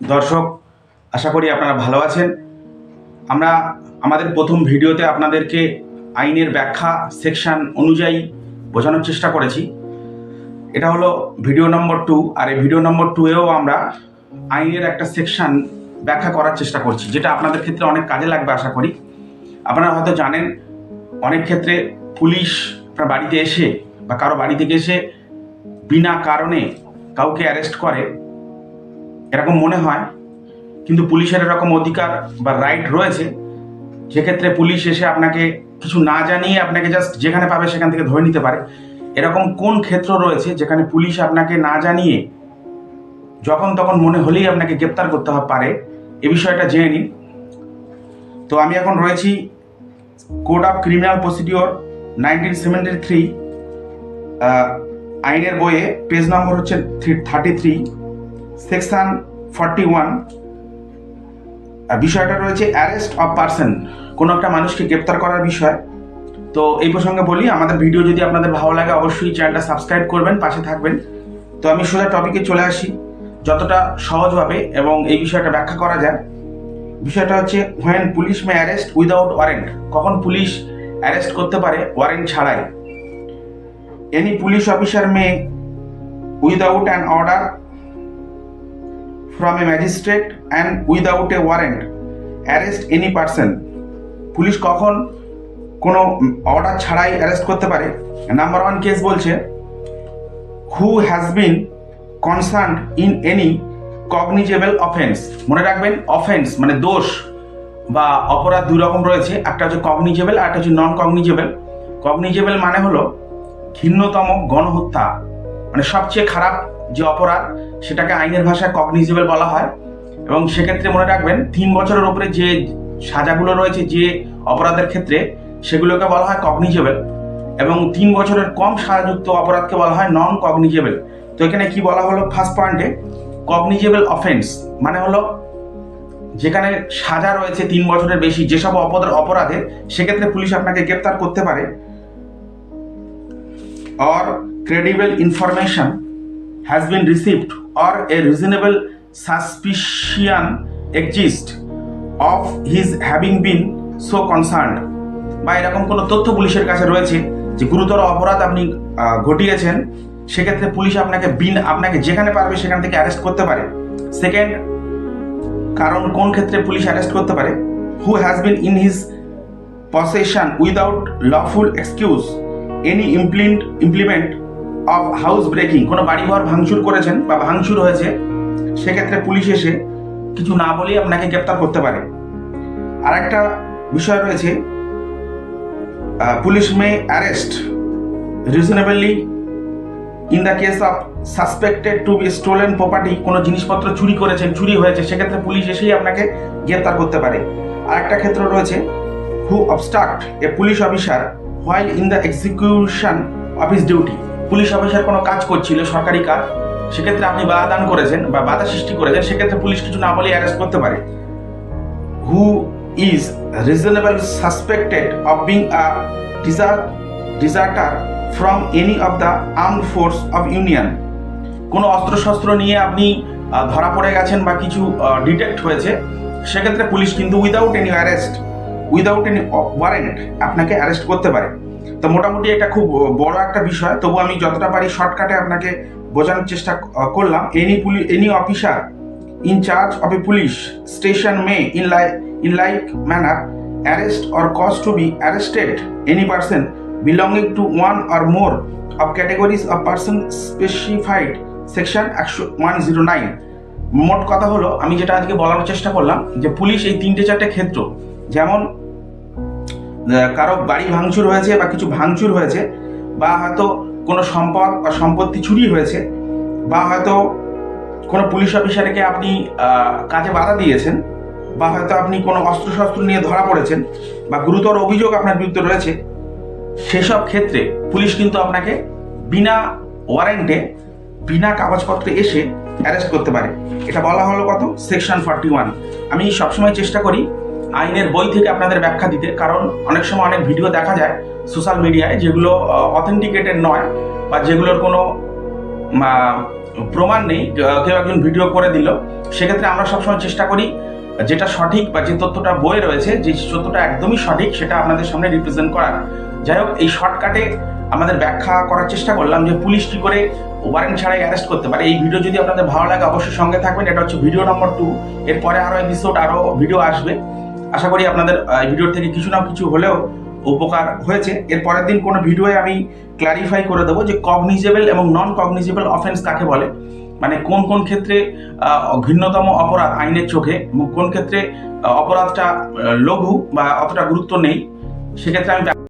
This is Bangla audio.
দর্শক, আশা করি আপনারা ভালো আছেন। আমরা আমাদের প্রথম ভিডিওতে আপনাদেরকে আইনের ব্যাখ্যা সেকশন অনুযায়ী বোঝানোর চেষ্টা করেছি। এটা হলো ভিডিও নম্বর টু, আর এই ভিডিও নম্বর টুয়েও আমরা আইনের একটা সেকশন ব্যাখ্যা করার চেষ্টা করছি, যেটা আপনাদের ক্ষেত্রে অনেক কাজে লাগবে, আশা করি। আপনারা হয়তো জানেন, অনেক ক্ষেত্রে পুলিশ আপনার বাড়িতে এসে বা কারও বাড়ি থেকে এসে বিনা কারণে কাউকে অ্যারেস্ট করে এরকম মনে হয়, কিন্তু পুলিশের এরকম অধিকার বা রাইট রয়েছে, সেক্ষেত্রে পুলিশ এসে আপনাকে কিছু না জানিয়ে আপনাকে জাস্ট যেখানে পাবে সেখান থেকে ধরে নিতে পারে। এরকম কোন ক্ষেত্র রয়েছে যেখানে পুলিশ আপনাকে না জানিয়ে যখন তখন মনে হলেই আপনাকে গ্রেপ্তার করতে পারে? এ বিষয়টা জেনে নিন। তো আমি এখন রয়েছি code of criminal procedure nineteen seventy three আইনের বইয়ে পেজ নম্বর হচ্ছে three thirty three section forty one বিষয়টা রয়েছে অ্যারেস্ট অফ পার্সন। কোনো একটা মানুষকে গ্রেপ্তার করার বিষয়। তো এই প্রসঙ্গে বলি, আমাদের ভিডিও যদি আপনাদের ভালো লাগে, অবশ্যই চ্যানেলটা সাবস্ক্রাইব করবেন, পাশে থাকবেন। তো আমি সোজা টপিকে চলে আসি, যতটা সহজভাবে এবং এই বিষয়টা ব্যাখ্যা করা যায়। বিষয়টা হচ্ছে when police may arrest without warrant কখন পুলিশ অ্যারেস্ট করতে পারে ওয়ারেন্ট ছাড়াই। Any police officer may without an order from a magistrate and without a warrant, arrest any person. Police কখন কোনো অর্ডার ছাড়াই অ্যারেস্ট করতে পারে? নাম্বার ওয়ান কেস বলছে who has been concern in any cognizable offence মনে রাখবেন অফেন্স মানে দোষ বা অপরাধ দুই রকম রয়েছে। একটা হচ্ছে কগনিজেবল আর একটা হচ্ছে নন কগনিজেবল কগনিজেবল মানে হলো ঘৃণ্যতম গণহত্যা। মানে সবচেয়ে খারাপ যে অপরাধ, সেটাকে আইনের ভাষায় কগনিজেবল বলা হয়। এবং সেক্ষেত্রে মনে রাখবেন, তিন বছরের উপরে যে সাজাগুলো রয়েছে যে অপরাধের ক্ষেত্রে, সেগুলোকে বলা হয় কগনিজেবল এবং তিন বছরের কম সাজাযুক্ত অপরাধকে বলা হয় নন কগনিজেবল তো এখানে কি বলা হলো ফার্স্ট পয়েন্টে কগনিজেবল অফেন্স মানে হলো যেখানে সাজা রয়েছে তিন বছরের বেশি, যেসব অপরাধ, সেক্ষেত্রে পুলিশ আপনাকে গ্রেপ্তার করতে পারে। or credible information has been received or a reasonable suspicion exists of his having been so concerned. বা এরকম কোনো তথ্য পুলিশের কাছে রয়েছে যে গুরুতর অপরাধ আপনি ঘটিয়েছেন, সেক্ষেত্রে পুলিশ আপনাকে বিন, আপনাকে যেখানে পারবে সেখান থেকে অ্যারেস্ট করতে পারে। সেকেন্ড কারণ কোন ক্ষেত্রে পুলিশ অ্যারেস্ট করতে পারে? Who has been in his possession without lawful excuse any implement implement of house breaking কোনো বাড়িঘর ভাঙচুর করেছেন বা ভাঙচুর হয়েছে, সেক্ষেত্রে পুলিশ এসে কিছু না বলেই আপনাকে গ্রেপ্তার করতে পারে। আর একটা বিষয় রয়েছে police may arrest reasonably in the case of suspected to be stolen property কোনো জিনিসপত্র চুরি করেছেন, চুরি হয়েছে, সেক্ষেত্রে পুলিশ এসেই আপনাকে গ্রেপ্তার করতে পারে। আর একটা ক্ষেত্র রয়েছে who obstruct a police officer while in the execution of his duty police officer কোনো কাজ করছিল, সরকারি কাজ, সেক্ষেত্রে আপনি বাধা দান করেছেন বা বাধা সৃষ্টি করেছেন, সেক্ষেত্রে পুলিশ কিছু না বলে অ্যারেস্ট করতে পারে। Who is reasonable suspected of being a desert deserter from any of the armed force of union কোনো অস্ত্রশস্ত্র নিয়ে আপনি ধরা পড়ে গেছেন বা কিছু ডিটেক্ট হয়েছে, সেক্ষেত্রে পুলিশ কিন্তু without any arrest without any warrant আপনাকে অ্যারেস্ট করতে পারে। তো মোটামুটি এটা খুব বড় একটা বিষয়। তবু আমি যতটা পারি শর্টকাটে আপনাকে বোঝানোর চেষ্টা করলাম। Any police any officer in charge of a police station may in lie in like manner arrest or cause to be arrested any person belonging to one or more of categories of person specified section একশো ওয়ান জিরো নাইন মোট কথা হলো, আমি যেটা আজকে বলার চেষ্টা করলাম যে পুলিশ এই তিনটে চারটে ক্ষেত্র, যেমন কারও বাড়ি ভাঙচুর হয়েছে বা কিছু ভাঙচুর হয়েছে, বা হয়তো কোনো সম্পদ বা সম্পত্তি চুরি হয়েছে, বা হয়তো কোনো পুলিশ অফিসারকে আপনি কাজে বাধা দিয়েছেন, বা হয়তো আপনি কোনো অস্ত্রশস্ত্র নিয়ে ধরা পড়েছেন, বা গুরুতর অভিযোগ আপনার বিরুদ্ধে রয়েছে, সেসব ক্ষেত্রে পুলিশ কিন্তু আপনাকে বিনা ওয়ারেন্টে, বিনা কাগজপত্রে এসে অ্যারেস্ট করতে পারে। এটা বলা হলো কত? Section forty one. আমি সবসময় চেষ্টা করি আইনের বই থেকে আপনাদের ব্যাখ্যা দিতে, কারণ অনেক সময় অনেক ভিডিও দেখা যায় সোশ্যাল মিডিয়ায় যেগুলো অথেন্টিকেটেড নয় বা যেগুলোর কোনো প্রমাণ নেই কেউ একজন ভিডিও করে দিল, সেক্ষেত্রে আমরা সবসময় চেষ্টা করি যেটা সঠিক বা যে তথ্যটা বইয়ে রয়েছে, যে তথ্যটা একদমই সঠিক সেটা আপনাদের সামনে রিপ্রেজেন্ট করার। যাই হোক, এই শর্টকাটে আমাদের ব্যাখ্যা করার চেষ্টা করলাম যে পুলিশ কি করে ওয়ারেন্ট ছাড়াই অ্যারেস্ট করতে পারে। এই ভিডিও যদি আপনাদের ভালো লাগে, অবশ্যই সঙ্গে থাকবেন। এটা হচ্ছে ভিডিও নম্বর টু এরপরে আরও এপিসোড আরও ভিডিও আসবে। আশা করি আপনাদের এই ভিডিওর থেকে কিছু না কিছু হলেও উপকার হয়েছে। এর পরের দিন কোনো ভিডিওয়ে আমি ক্লারিফাই করে দেবো যে কগনিজেবল এবং নন কগনিজেবল অফেন্স কাকে বলে। মানে কোন কোন ক্ষেত্রে ঘৃণ্যতম অপরাধ আইনের চোখে এবং কোন ক্ষেত্রে অপরাধটা লঘু বা অতটা গুরুত্ব নেই, সেক্ষেত্রে আমি